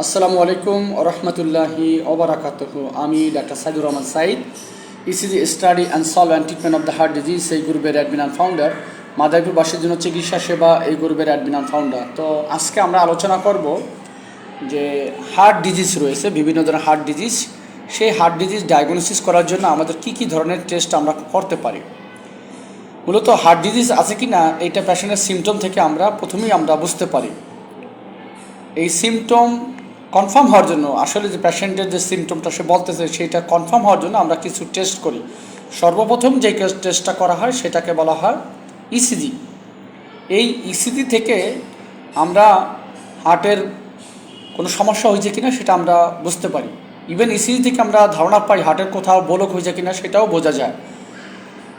আসসালামু আলাইকুম রহমতুল্লাহি ওবরাকাতুহু আমি doctor Saidur Rahman Sayeed ECG study and solve and treatment of the heart disease এই গ্রুপের অ্যাডমিন অ্যান্ড ফাউন্ডার মাদারীপুরবাসীর জন্য চিকিৎসা সেবা, এই গ্রুপের অ্যাডমিন অ্যান্ড ফাউন্ডার তো আজকে আমরা আলোচনা করব যে হার্ট ডিজিজ রয়েছে, বিভিন্ন ধরনের হার্ট ডিজিজ সেই হার্ট ডিজিজ ডায়াগনোসিস করার জন্য আমাদের কি কি ধরনের টেস্ট আমরা করতে পারি। মূলত হার্ট ডিজিজ আছে কি না এইটা পেশেন্টের সিমটম থেকে আমরা প্রথমেই আমরা বুঝতে পারি। এই সিমটম কনফার্ম হওয়ার জন্য, আসলে যে পেশেন্টের যে সিমটমটা সে বলতেছে, সেটা কনফার্ম হওয়ার জন্য আমরা কিছু টেস্ট করি। সর্বপ্রথম যে টেস্টটা করা হয়, সেটাকে বলা হয় ইসিজি এই ইসিজি থেকে আমরা হার্টের কোনো সমস্যা হয়েছে কিনা সেটা আমরা বুঝতে পারি। ইভেন ইসিজি থেকে আমরা ধারণা পাই হার্টের কোথাও বোলক হয়েছে কিনা, সেটাও বোঝা যায়।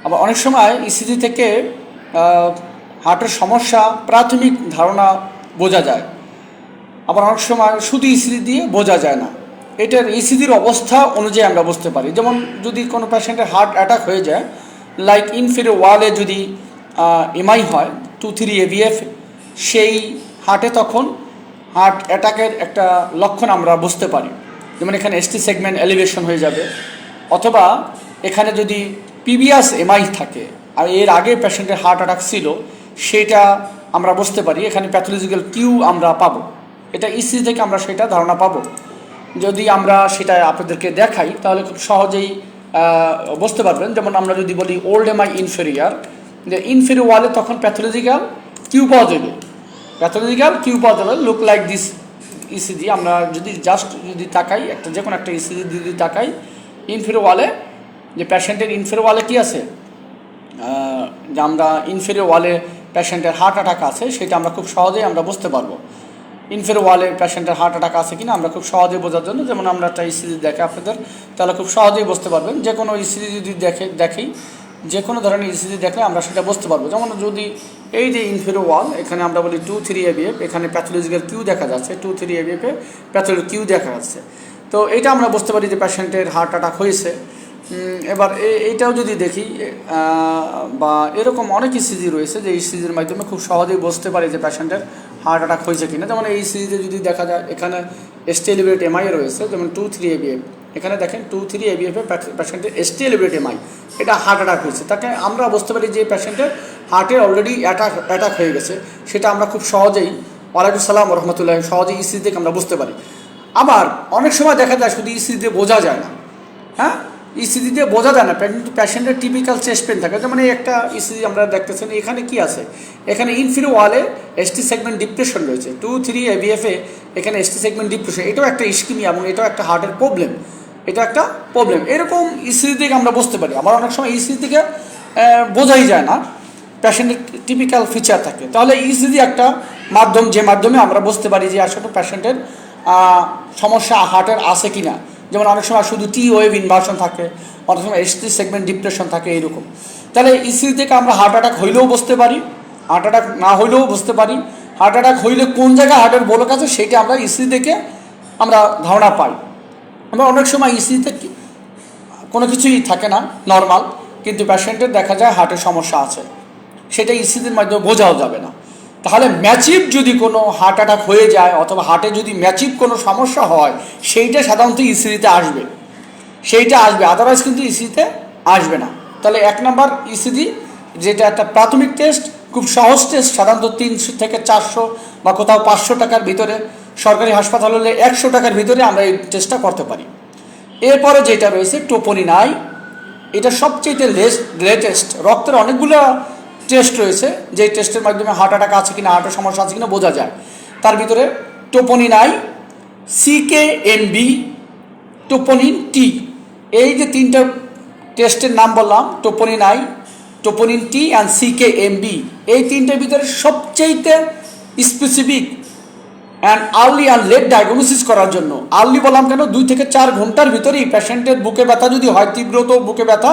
আবার অনেক সময় ইসিজি থেকে হার্টের সমস্যা প্রাথমিক ধারণা বোঝা যায়। আবার অনেক সময় শুধু ইসিজি দিয়ে বোঝা যায় না। এটার ইসিজির অবস্থা অনুযায়ী আমরা বুঝতে পারি। যেমন যদি কোনো পেশেন্টের হার্ট অ্যাটাক হয়ে যায় লাইক ইনফিরে ওয়ালে যদি এমআই হয় টু থ্রি এভিএফ সেই হার্টে তখন হার্ট অ্যাটাকের একটা লক্ষণ আমরা বুঝতে পারি। যেমন এখানে এসটি সেগমেন্ট এলিভেশন হয়ে যাবে। অথবা এখানে যদি পিবিএস এমআই থাকে, আর এর আগে পেশেন্টের হার্ট অ্যাটাক ছিল, সেটা আমরা বুঝতে পারি। এখানে প্যাথোলজিক্যাল কিউ আমরা পাবো। এটা ইসি থেকে আমরা সেটা ধারণা পাবো। যদি আমরা সেটা আপনাদেরকে দেখাই, তাহলে খুব সহজেই বুঝতে পারবেন। যেমন আমরা যদি বলি ওল্ড এমআই ইনফেরিয়ার যে ইনফেরিয়ার ওয়ালে তখন প্যাথোলজিক্যাল কিউ পাওয়া যাবে। প্যাথোলজিক্যাল কিউ পাওয়া যাবে লুক লাইক দিস ইসিজি আমরা যদি জাস্ট যদি তাকাই, একটা যে কোনো একটা ইসিজি যদি তাকাই ইনফেরিয়ার ওয়ালে যে প্যাশেন্টের ইনফেরিয়ার ওয়ালে কী আছে? যে আমরা ইনফেরিয়ার ওয়ালে পেশেন্টের হার্ট অ্যাটাক আছে, সেটা আমরা খুব সহজেই আমরা বুঝতে পারব। ইনফের ওয়ালে পেশেন্টের হার্ট অ্যাটাক আছে কিনা আমরা খুব সহজেই বোঝার জন্য, যেমন আমরা একটা ইসিজি দেখে আপনাদের, তাহলে খুব সহজেই বুঝতে পারবেন। যে কোনো ইসিজি যদি দেখে দেখি যে কোনো ধরনের ইসিজি দেখলে আমরা সেটা বুঝতে পারব। যেমন যদি এই যে ইনফেরো ওয়াল এখানে আমরা বলি টু থ্রি এবিএফ এখানে প্যাথোলজিক্যাল কিউ দেখা যাচ্ছে টু থ্রি এবিএফে প্যাথোলজি কিউ দেখা যাচ্ছে। তো এটা আমরা বুঝতে পারি যে পেশেন্টের হার্ট অ্যাটাক হয়েছে। এবার এইটাও যদি দেখি বা এরকম অনেক ইসিজি রয়েছে যে ইসিজির মাধ্যমে খুব সহজেই বুঝতে পারি যে পেশেন্টের হার্ট অ্যাটাক হয়েছে কিনা। যেমন এই ইসিজিতে যদি দেখা যায়, এখানে এস্টেলিভেট এমআই রয়েছে, যেমন টু থ্রি এবিএফ এখানে দেখেন টু থ্রি এবিএফে পেশেন্টের এস্টেলিভেট এমআই এটা হার্ট অ্যাটাক হয়েছে। তাকে আমরা বুঝতে পারি যে পেশেন্টের হার্টে অলরেডি অ্যাটাক অ্যাটাক হয়ে গেছে। সেটা আমরা খুব সহজেই, ওয়ালাইকুম সালাম রহমতুল্লাহ, সহজেই ইসিজি থেকে আমরা বুঝতে পারি। আবার অনেক সময় দেখা যায় শুধু ইসিজি দিয়ে বোঝা যায় না। হ্যাঁ? ইসিজি দিয়ে বোঝা যায় না প্যাশেন্টের টিপিক্যাল চেস্ট পেন থাকে। যেমন একটা ইসিজি আমরা দেখতেছেন, এখানে কি আছে? এখানে ইনফিরো ওয়ালে এসটি সেগমেন্ট ডিপ্রেশন রয়েছে। টু থ্রি এবিএফে এখানে এসটি সেগমেন্ট ডিপ্রেশন এটাও একটা ইস্কিমিয়া এবং এটাও একটা হার্টের প্রবলেম এটা একটা প্রবলেম এরকম ইসিজি থেকে আমরা বুঝতে পারি। আবার অনেক সময় ইসিজি থেকে বোঝাই যায় না। প্যাশেন্টের টিপিক্যাল ফিচার থাকে। তাহলে ইসিজি একটা মাধ্যম, যে মাধ্যমে আমরা বুঝতে পারি যে আসলে প্যাশেন্টের সমস্যা হার্টের আছে কি না যেমন অনেক সময় শুধু টি ওয়েভ ইনভার্সন থাকে, অনেক সময় এসটি সেগমেন্ট ডিপ্রেশন থাকে, এইরকম। তাহলে ইসিজি থেকে আমরা হার্ট অ্যাটাক হইলেও বুঝতে পারি হার্ট অ্যাটাক না হইলেও বুঝতে পারি। হার্ট অ্যাটাক হইলে কোন জায়গায় হার্টের বলক আছে সেটা আমরা ইসিজি থেকে আমরা ধারণা পাই। আমরা অনেক সময় ইসিজিতে কোনো কিছুই থাকে না নর্মাল কিন্তু পেশেন্টের দেখা যায় হার্টের সমস্যা আছে। সেটা ইসিজির মাধ্যমে বোঝাও যাবে না। তাহলে ম্যাচিভ যদি কোনো হার্ট অ্যাটাক হয়ে যায় অথবা হার্টে যদি ম্যাচিভ কোনো সমস্যা হয়, সেইটা সাধারণত ইসিজিতে আসবে। সেইটা আসবে আদারওয়াইজ কিন্তু ইসিতে আসবে না। তাহলে এক নম্বর ইসিজি যেটা একটা প্রাথমিক টেস্ট খুব সহজ টেস্ট সাধারণত তিনশো থেকে চারশো বা কোথাও পাঁচশো টাকার ভিতরে, সরকারি হাসপাতাল হলে একশো টাকার ভিতরে আমরা এই টেস্টটা করতে পারি। এরপরে যেটা রয়েছে টোপনি নাই এটা সবচেয়ে লেটেস্ট রক্তের অনেকগুলো টেস্ট রয়েছে যে টেস্টের মাধ্যমে হার্ট অ্যাটাক আছে কিনা হার্টের সমস্যা আছে কিনা বোঝা যায়। তার ভিতরে টোপনি নাই সিকে এমবি টোপনিন টি এই যে তিনটা টেস্টের নাম বললাম troponin I troponin T and CK MB এই তিনটার ভিতরে সবচেয়েতে specific and early and late diagnosis করার জন্য। আর্লি বললাম কেন? দুই থেকে চার ঘণ্টার ভিতরেই পেশেন্টের বুকে ব্যথা যদি হয়, তীব্রত বুকে ব্যথা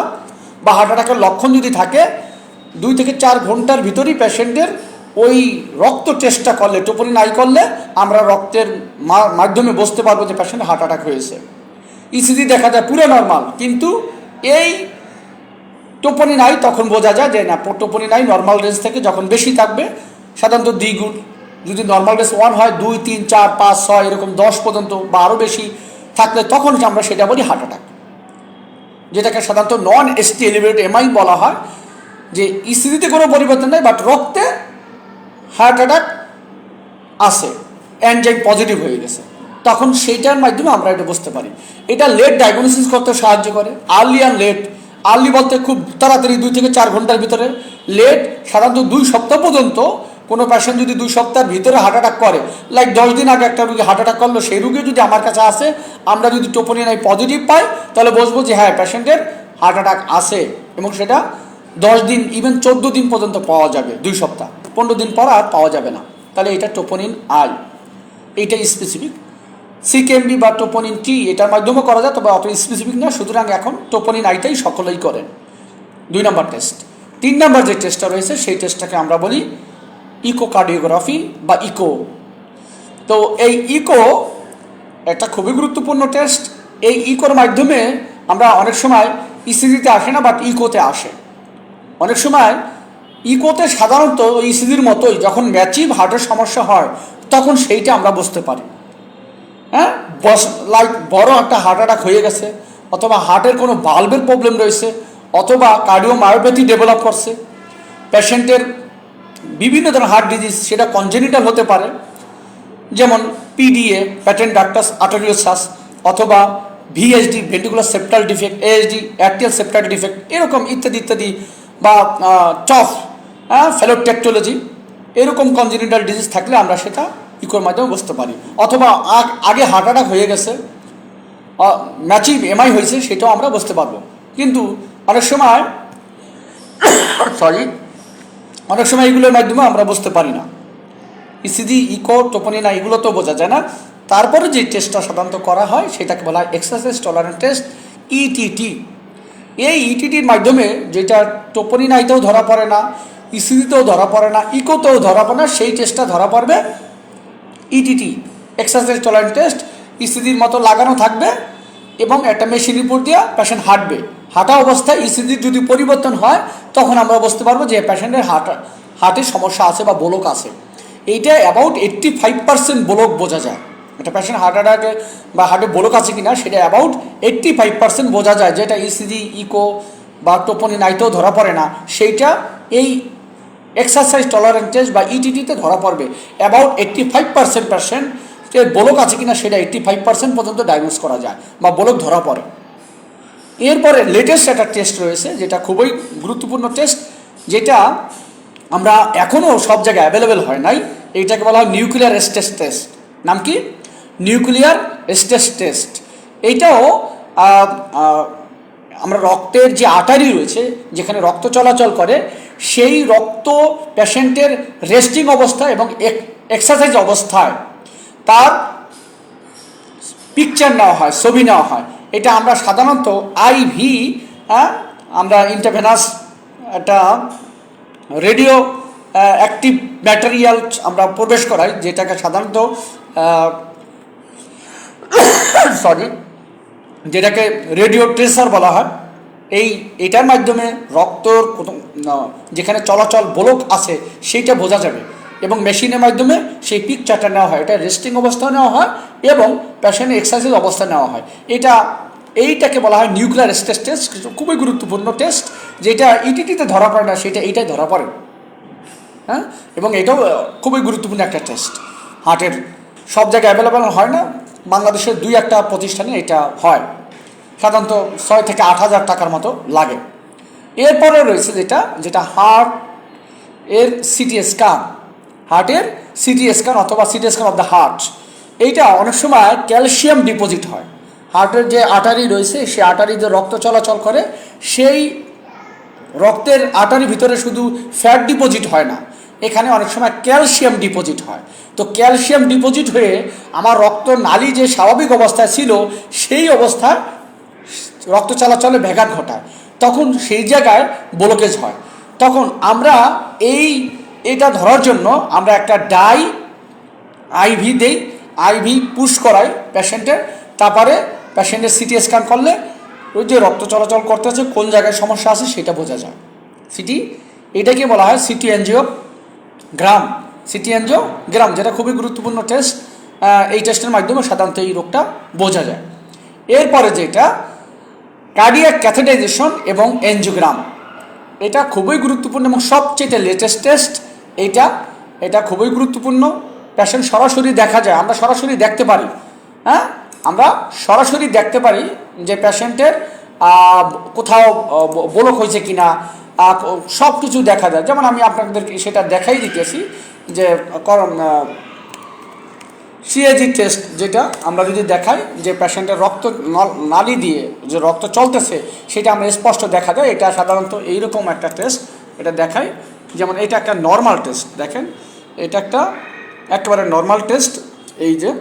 বা হার্ট অ্যাটাকের লক্ষণ যদি থাকে দুই থেকে চার ঘণ্টার ভিতরেই পেশেন্টের ওই রক্ত টেস্টটা করলে টোপনিন আই করলে আমরা রক্তের মাধ্যমে বুঝতে পারব যে পেশেন্ট হার্ট অ্যাটাক হয়েছে। ইসিজি দেখা যায় পুরো নর্মাল কিন্তু এই টোপনি নাই তখন বোঝা যায় যে না টোপনি নাই নর্মাল রেঞ্জ থেকে যখন বেশি থাকবে, সাধারণত দ্বিগুণ। যদি নর্মাল রেস ওয়ান হয়, দুই, তিন, চার, পাঁচ, ছয়, এরকম দশ পর্যন্ত বা আরও বেশি থাকলে তখন আমরা সেটা বলি হার্ট অ্যাটাক যেটাকে সাধারণত নন এসটি এলিভেট এমআই বলা হয়। যে ইসিজিতে কোনো পরিবর্তন নেই বাট রক্তে হার্ট অ্যাটাক আসে অ্যানজাইম পজিটিভ হয়ে গেছে। তখন সেইটার মাধ্যমে আমরা এটা বুঝতে পারি। এটা লেট ডায়াগনোসিস করতে সাহায্য করে। আর্লি অ্যান্ড লেট আর্লি বলতে খুব তাড়াতাড়ি দুই থেকে চার ঘণ্টার ভিতরে। লেট সাধারণত দুই সপ্তাহ পর্যন্ত কোনো পেশেন্ট যদি দুই সপ্তাহের ভিতরে হার্ট অ্যাটাক করে লাইক দশ দিন আগে একটা রুগী হার্ট অ্যাটাক করল, সেই রুগী যদি আমার কাছে আসে, আমরা যদি টোপনি নাই পজিটিভ পাই, তাহলে বসবো যে হ্যাঁ পেশেন্টের হার্ট অ্যাটাক আসে এবং সেটা দশ দিন ইভেন চোদ্দ দিন পর্যন্ত পাওয়া যাবে, দুই সপ্তাহ। পনেরো দিন পর আর পাওয়া যাবে না। তাহলে এটা টোপনিন আই এইটা স্পেসিফিক সিকেএমবি বা টোপনিন টি এটার মাধ্যমে করা যায়, তবে অত স্পেসিফিক না। সুতরাং এখন টোপনিন আইটাই সকলেই করেন। দুই নম্বর টেস্ট তিন নম্বর যে টেস্টটা রয়েছে, সেই টেস্টটাকে আমরা বলি ইকোকার্ডিওগ্রাফি বা ইকো তো এই ইকো একটা খুবই গুরুত্বপূর্ণ টেস্ট এই ইকোর মাধ্যমে আমরা অনেক সময় ইসিজিতে আসে না বাট ইকোতে আসে। অনেক সময় ইকোতে সাধারণত ইসিজির মতোই যখন ম্যাচিভ হার্টের সমস্যা হয়, তখন সেইটা আমরা বুঝতে পারি। হ্যাঁ? বস লাইক বড় একটা হার্ট অ্যাটাক হয়ে গেছে, অথবা হার্টের কোনো বাল্বের প্রবলেম রয়েছে, অথবা কার্ডিওমায়োপ্যাথি ডেভেলপ করছে। পেশেন্টের বিভিন্ন ধরনের হার্ট ডিজিজ সেটা কনজেনিটাল হতে পারে। যেমন পিডিএ প্যাটেন্ট ডাক্টাস আর্টারিওসাস অথবা VSD ventricular septal defect ASD atrial septal defect এরকম ইত্যাদি ইত্যাদি বা টফ হ্যাঁ ফেলোটেকটোলজি এরকম কনজেনিটাল ডিজিজ থাকলে আমরা সেটা ইকোর মাধ্যমে বুঝতে পারি। অথবা আগে হার্ট অ্যাটাক হয়ে গেছে ম্যাচিভ এমআই হয়েছে, সেটাও আমরা বুঝতে পারব। কিন্তু অনেক সময় সরি অনেক সময় এগুলোর মাধ্যমে আমরা বুঝতে পারি না। ইসিজি ইকো টোপনিনা এগুলো তো বোঝা যায় না। তারপরে যে টেস্টটা সাধারণত করা হয়, সেটাকে বলা হয় এক্সারসাইজ টলারেন্ট টেস্ট ইটিটি এই ইটিটির মাধ্যমে যেটা টোপনিনাইতেও ধরা পড়ে না ইসিজিতেও ধরা পড়ে না ইকোতেও ধরা পড়ে না, সেই টেস্টটা ধরা পড়বে। ইটিটি এক্সারসাইজ টলারেন্ট টেস্ট ইসিজির মতো লাগানো থাকবে এবং একটা মেশিনের উপর দিয়ে পেশেন্ট হাঁটবে। হাঁটা অবস্থায় ইসিজির যদি পরিবর্তন হয়, তখন আমরা বুঝতে পারব যে পেশেন্টের হার্ট হার্টের সমস্যা আছে বা ব্লক আছে। এইটা about eighty five percent block বোঝা যায়। একটা পেশেন্ট হার্ট অ্যাটাকে বা হার্টে ব্লক আছে কিনা, সেটা অ্যাবাউট এইট্টি ফাইভ পার্সেন্ট বোঝা যায় যেটা ইসিজি ইকো বা টোপনি নাইতেও ধরা পড়ে না। সেইটা এই এক্সারসাইজ টলারেন্ট টেস্ট বা ইটিটিতে ধরা পড়বে। About eighty five percent percent যে ব্লক আছে কিনা, সেটা এইট্টি ফাইভ পার্সেন্ট পর্যন্ত ডায়াগনোস করা যায় বা ব্লক ধরা পড়ে। এরপরে লেটেস্ট একটা টেস্ট রয়েছে, যেটা খুবই গুরুত্বপূর্ণ টেস্ট যেটা আমরা এখনও সব জায়গায় অ্যাভেলেবেল হয় নাই। এইটাকে বলা হয় নিউক্লিয়ার স্টেস টেস্ট নাম কি? Nuclear stress test. এইটাও আমরা রক্তের যে আটারি রয়েছে, যেখানে রক্ত চলাচল করে, সেই রক্ত পেশেন্টের রেস্টিং অবস্থা এবং এক্সারসাইজ অবস্থায় তার পিকচার নেওয়া হয়, ছবি নেওয়া হয়। এটা আমরা সাধারণত আইভি আমরা ইন্টারভেনাস একটা রেডিও অ্যাক্টিভ ম্যাটেরিয়াল আমরা প্রবেশ করাই, যেটাকে সাধারণত সরি যেটাকে রেডিও ট্রেসার বলা হয়, এই, এটার মাধ্যমে রক্তর যেখানে চলাচল ব্লক আছে, সেইটা বোঝা যাবে। এবং মেশিনের মাধ্যমে সেই পিকচারটা নেওয়া হয়, এটা রেস্টিং অবস্থায় নেওয়া হয় এবং প্যাশেন্ট এক্সারসাইজ অবস্থায় নেওয়া হয়। এটা, এইটাকে বলা হয় নিউক্লিয়ার স্টেস টেস্ট খুবই গুরুত্বপূর্ণ টেস্ট যেটা ইটিটিতে ধরা পড়ে না, সেটা এইটাই ধরা পড়ে। হ্যাঁ? এবং এটাও খুবই গুরুত্বপূর্ণ একটা টেস্ট হার্টের সব জায়গায় অ্যাভেলেবেল হয় না বাংলাদেশের দুই একটা প্রতিষ্ঠানে এটা হয়। সাধারণত ছয় থেকে আট হাজার টাকার মতো লাগে। এরপরে রয়েছে যেটা যেটা হার্ট এর সিটি স্ক্যান হার্টের সিটি স্ক্যান অথবা CT scan of the heart এইটা অনেক সময় ক্যালসিয়াম ডিপোজিট হয়। হার্টের যে আটারি রয়েছে, সেই আটারি যে রক্ত চলাচল করে, সেই রক্তের আটারি ভিতরে শুধু ফ্যাট ডিপোজিট হয় না, এখানে অনেক সময় ক্যালসিয়াম ডিপোজিট হয়। তো ক্যালসিয়াম ডিপোজিট হয়ে আমার রক্ত নালী যে স্বাভাবিক অবস্থায় ছিল, সেই অবস্থায় রক্ত চলাচলে ব্যাঘাত ঘটায়। তখন সেই জায়গায় ব্লকেজ হয়। তখন আমরা এই, এটা ধরার জন্য আমরা একটা ডাই আইভি দেই। আইভি পুশ করাই পেশেন্টের তারপরে পেশেন্টের সিটি স্ক্যান করলে ওই যে রক্ত চলাচল করতেছে কোন জায়গায় সমস্যা আছে সেটা বোঝা যায়। সিটি এটাকে বলা হয় CT angiogram CT angiogram যেটা খুবই গুরুত্বপূর্ণ টেস্ট এই টেস্টের মাধ্যমে সাধারণত এই রোগটা বোঝা যায়। এরপরে যেটা কার্ডিয়াক ক্যাথেটাইজেশন এবং এনজিওগ্রাম এটা খুবই গুরুত্বপূর্ণ এবং সবচেয়ে লেটেস্ট টেস্ট এইটা এটা খুবই গুরুত্বপূর্ণ। পেশেন্ট সরাসরি দেখা যায়, আমরা সরাসরি দেখতে পারি। হ্যাঁ? আমরা সরাসরি দেখতে পারি যে পেশেন্টের কোথাও বলক হয়েছে কি না সব কিছু দেখা যায়। যেমন আমি আপনাদেরকে সেটা দেখাই দিতেছি যে সিএজি টেস্ট যেটা আমরা যদি দেখাই যে পেশেন্টের রক্ত নল- নালী দিয়ে যে রক্ত চলতেছে, সেটা আমরা স্পষ্ট দেখা যায়। এটা সাধারণত এইরকম একটা টেস্ট এটা দেখাই। যেমন এটা একটা নর্মাল টেস্ট দেখেন। এটা একটা একেবারে নর্মাল টেস্ট এই যে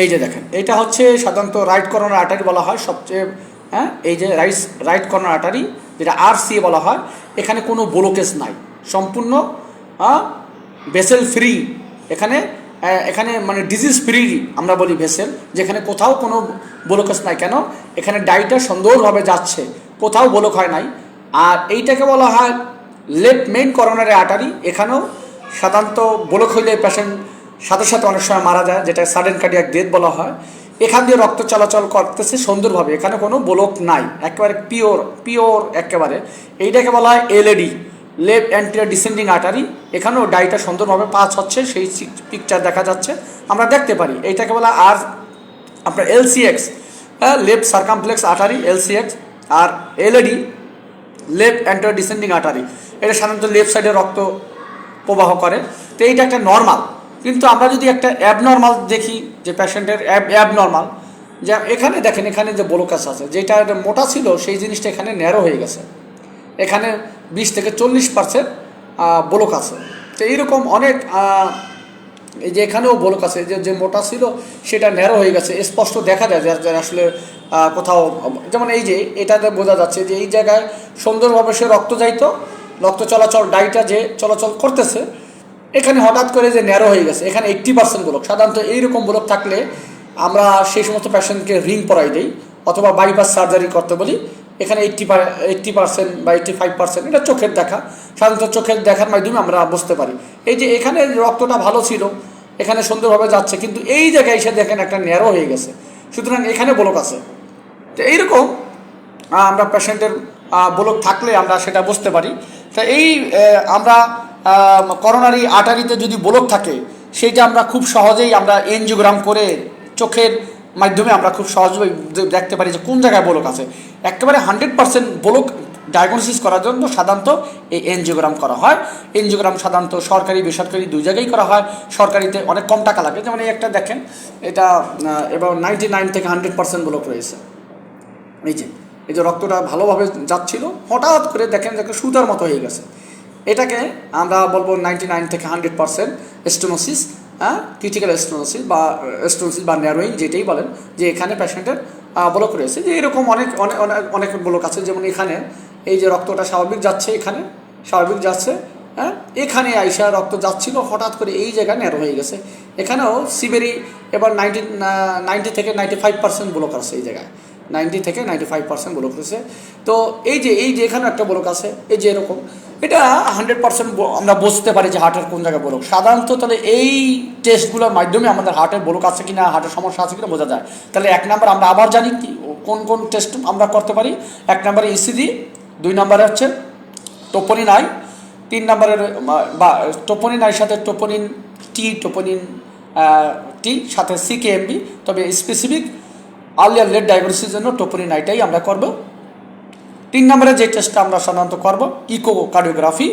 এই যে দেখেন, এটা হচ্ছে সাধারণত রাইট কর্নার আর্টারি বলা হয় সবচেয়ে হ্যাঁ এই যে রাইস রাইট কর্নার আর্টারি যেটা আর সি বলা হয়, এখানে কোনো ব্লোকেজ নাই। সম্পূর্ণ ভেসেল ফ্রি এখানে এখানে মানে ডিজিজ ফ্রি আমরা বলি ভেসেল যেখানে কোথাও কোনো ব্লোকেজ নাই। কেন? এখানে ডাইটা সুন্দরভাবে যাচ্ছে, কোথাও ব্লক হয় নাই। আর এইটাকে বলা হয় লেফট মেইন করোনারি আর্টারি এখানেও সাধারণত ব্লক হইলে পেশেন্ট সাথে সাথে অনেক সময় মারা যায় যেটা সাডেন কার্ডিয়াক ডেথ বলা হয়। এখান দিয়ে রক্ত চলাচল করতেছে সুন্দরভাবে, এখানে কোনো ব্লক নাই, একেবারে পিওর পিওর একেবারে। এইটাকে বলা হয় LAD left anterior descending artery এখানেও ডাইটা সুন্দরভাবে পাস হচ্ছে, সেই পিকচার দেখা যাচ্ছে। আমরা দেখতে পারি, এইটাকে বলা আর আপনার এলসিএক্স হ্যাঁ লেফট সার্কামপ্লেক্স আর্টারি এলসিএক্স আর LAD left anterior descending artery এটা সাধারণত লেফট সাইডে রক্ত প্রবাহ করে। তো এইটা একটা নর্মাল কিন্তু আমরা যদি একটা অ্যাবনর্মাল দেখি, যে পেশেন্টের অ্যাব অ্যাবনর্মাল যে এখানে দেখেন, এখানে যে বোলোকাস আছে, যেটা মোটা ছিল, সেই জিনিসটা এখানে ন্যারো হয়ে গেছে। এখানে বিশ থেকে চল্লিশ পার্সেন্ট বোলক আছে। তো এইরকম অনেক এই যে এখানেও বোলক আছে, যে যে মোটা ছিল, সেটা ন্যারো হয়ে গেছে। স্পষ্ট দেখা যায় যে আসলে কোথাও, যেমন এই যে, এটাতে বোঝা যাচ্ছে যে, এই জায়গায় সুন্দরভাবে সে রক্ত যাইতো রক্ত চলাচল, ডাইটা যে চলাচল করতেছে এখানে হঠাৎ করে যে ন্যারো হয়ে গেছে, এখানে এইট্টি পার্সেন্ট ব্লক সাধারণত এইরকম ব্লক থাকলে আমরা সেই সমস্ত পেশেন্টকে রিং পরাই দিই অথবা বাইপাস সার্জারি করতে বলি। এখানে এইট্টি এইট্টি পার্সেন্ট বা এইট্টি ফাইভ পার্সেন্ট এটা চোখের দেখা। সাধারণত চোখের দেখার মাধ্যমে আমরা বুঝতে পারি। এই যে এখানে রক্তটা ভালো ছিল, এখানে সুন্দরভাবে যাচ্ছে, কিন্তু এই জায়গায় এসে দেখেন একটা ন্যারো হয়ে গেছে। সুতরাং এখানে ব্লক আছে। তো এইরকম আমরা পেশেন্টের ব্লক থাকলে আমরা সেটা বুঝতে পারি। তা এই আমরা করোনারি আটারিতে যদি ব্লক থাকে, সেইটা আমরা খুব সহজেই আমরা এনজিওগ্রাম করে চোখের মাধ্যমে আমরা খুব সহজভাবে দেখতে পারি যে কোন জায়গায় ব্লক আছে। একেবারে হান্ড্রেড পার্সেন্ট ব্লক ডায়াগনোসিস করার জন্য সাধারণত এই এনজিওগ্রাম করা হয়। এনজিওগ্রাম সাধারণত সরকারি, বেসরকারি দুই জায়গায় করা হয়। সরকারিতে অনেক কম টাকা লাগে। যেমন এই একটা দেখেন, এটা এবার নাইনটি নাইন থেকে হান্ড্রেড পার্সেন্ট ব্লক রয়েছে। এই যে এই যে রক্তটা ভালোভাবে যাচ্ছিল, হঠাৎ করে দেখেন দেখেন সুতার মতো হয়ে গেছে। এটাকে আমরা বলব নাইনটি নাইন থেকে হান্ড্রেড পার্সেন্ট স্টোনোসিস হ্যাঁ ক্রিটিক্যাল স্টোনোসিস বা স্টোনোসিস বা ন্যারোইং যেটাই বলেন, যে এখানে পেশেন্টের ব্লক রয়েছে। যে এরকম অনেক অনেক অনেক অনেক ব্লক আছে, যেমন এখানে এই যে রক্তটা স্বাভাবিক যাচ্ছে এখানে, স্বাভাবিক যাচ্ছে হ্যাঁ এখানে আইসা রক্ত যাচ্ছিল, হঠাৎ করে এই জায়গায় ন্যারো হয়ে গেছে। এখানেও সিবেরি এবার নাইনটি নাইনটি থেকে নাইনটি ফাইভ পার্সেন্ট ব্লক আছে এই জায়গায়। নাইনটি থেকে নাইনটি ফাইভ পার্সেন্ট ব্লক রয়েছে তো এই যে এই যে এখানে একটা ব্লক আছে, এই যে এরকম, এটা হান্ড্রেড পার্সেন্ট আমরা বুঝতে পারি যে হার্টের কোন জায়গায় ব্লক। সাধারণত তাহলে এই টেস্টগুলোর মাধ্যমে আমাদের হার্টের ব্লক আছে কিনা হার্টের সমস্যা আছে কিনা বোঝা যায়। তাহলে এক নাম্বার আমরা আবার জানি কি কোন কোন টেস্ট আমরা করতে পারি। এক নম্বরে ইসিজি দুই নম্বরে হচ্ছে টোপনিন আই তিন নম্বরের বা টোপনিন আইয়ের সাথে টোপনিন টি টোপনিন টি সাথে সিকেএমবি তবে স্পেসিফিক আর্লিয়ার লেট ডায়াগনোসিসের জন্য টোপনিন আইটাই আমরা করব। তিন নম্বরে যে টেস্টটা আমরা সাধারণত করব ইকো কার্ডিওগ্রাফি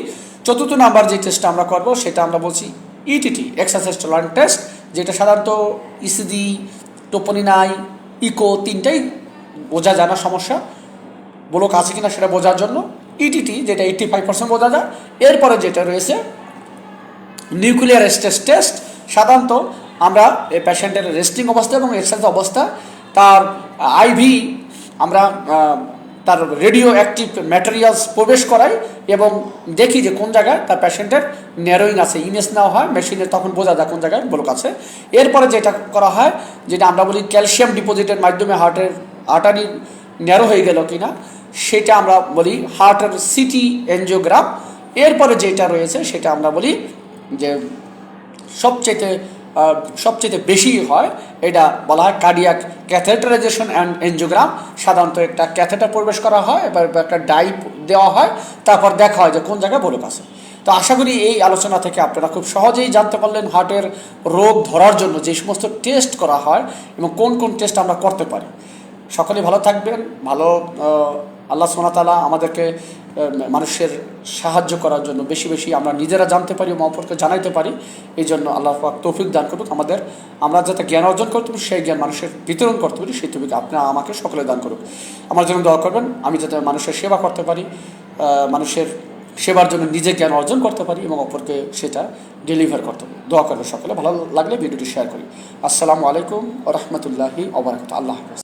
চতুর্থ নাম্বার যে টেস্টটা আমরা করব, সেটা আমরা বলছি E ETT exercise tolerant test যেটা সাধারণত ইসিজি টোপনিনাই ইকো তিনটাই বোঝা যায় না সমস্যা। ব্লক আছে কিনা সেটা বোঝার জন্য। ইটিটি যেটা এইট্টি ফাইভ পার্সেন্ট বোঝা যায়। এরপরে যেটা রয়েছে নিউক্লিয়ার স্ট্রেস টেস্ট সাধারণত আমরা এই পেশেন্টের রেস্টিং অবস্থা এবং এক্সারসাইজ অবস্থা তার আইভি আমরা তার রেডিও অ্যাক্টিভ ম্যাটেরিয়ালস প্রবেশ করাই এবং দেখি যে কোন জায়গায় তার পেশেন্টের ন্যারোইং আছে। ইমেজ নেওয়া হয়, মেশিনে তখন বোঝা যায় কোন জায়গায় ব্লক আছে। এরপরে যেটা করা হয়, যেটা আমরা বলি ক্যালসিয়াম ডিপোজিটের মাধ্যমে হার্টের আর্টারি ন্যারো হয়ে গেল কিনা, সেটা আমরা বলি হার্টের সিটি এনজিওগ্রাফ। এরপরে যেটা রয়েছে, সেটা আমরা বলি যে সবচেয়ে সবচেয়ে বেশি হয়। এটা বলা হয় কার্ডিয়াক ক্যাথেটারাইজেশন অ্যান্ড এনজিওগ্রাম সাধারণত একটা ক্যাথেটার প্রবেশ করা হয় এবার একটা ডাইপ দেওয়া হয়, তারপর দেখা হয় যে কোন জায়গায় বলক আছে। তো আশা করি এই আলোচনা থেকে আপনারা খুব সহজেই জানতে পারলেন হার্টের রোগ ধরার জন্য যে সমস্ত টেস্ট করা হয় এবং কোন কোন টেস্ট আমরা করতে পারি। সকলে ভালো থাকবেন, ভালো আল্লাহ সোনাতালা আমাদেরকে মানুষের সাহায্য করার জন্য বেশি বেশি আমরা নিজেরা জানতে পারি এবং অপরকে জানাইতে পারি। এই জন্য আল্লাহ পাক তৌফিক দান করুক। আমাদের, আমরা যাতে জ্ঞান অর্জন করতে পারি, সেই জ্ঞান মানুষের বিতরণ করতে পারি, সেই তৌফিক আপনারা আমাকে সকলে দান করুক। আমার জন্য দোয়া করবেন, আমি যাতে মানুষের সেবা করতে পারি মানুষের সেবার জন্য নিজে জ্ঞান অর্জন করতে পারি এবং অপরকে সেটা ডেলিভার করতে পারি। দোয়া করবেন সকলে, ভালো লাগলে ভিডিওটি শেয়ার করি। আসসালামু আলাইকুম রহমতুল্লাহি ওবরাকাত আল্লাহ হাফেজ।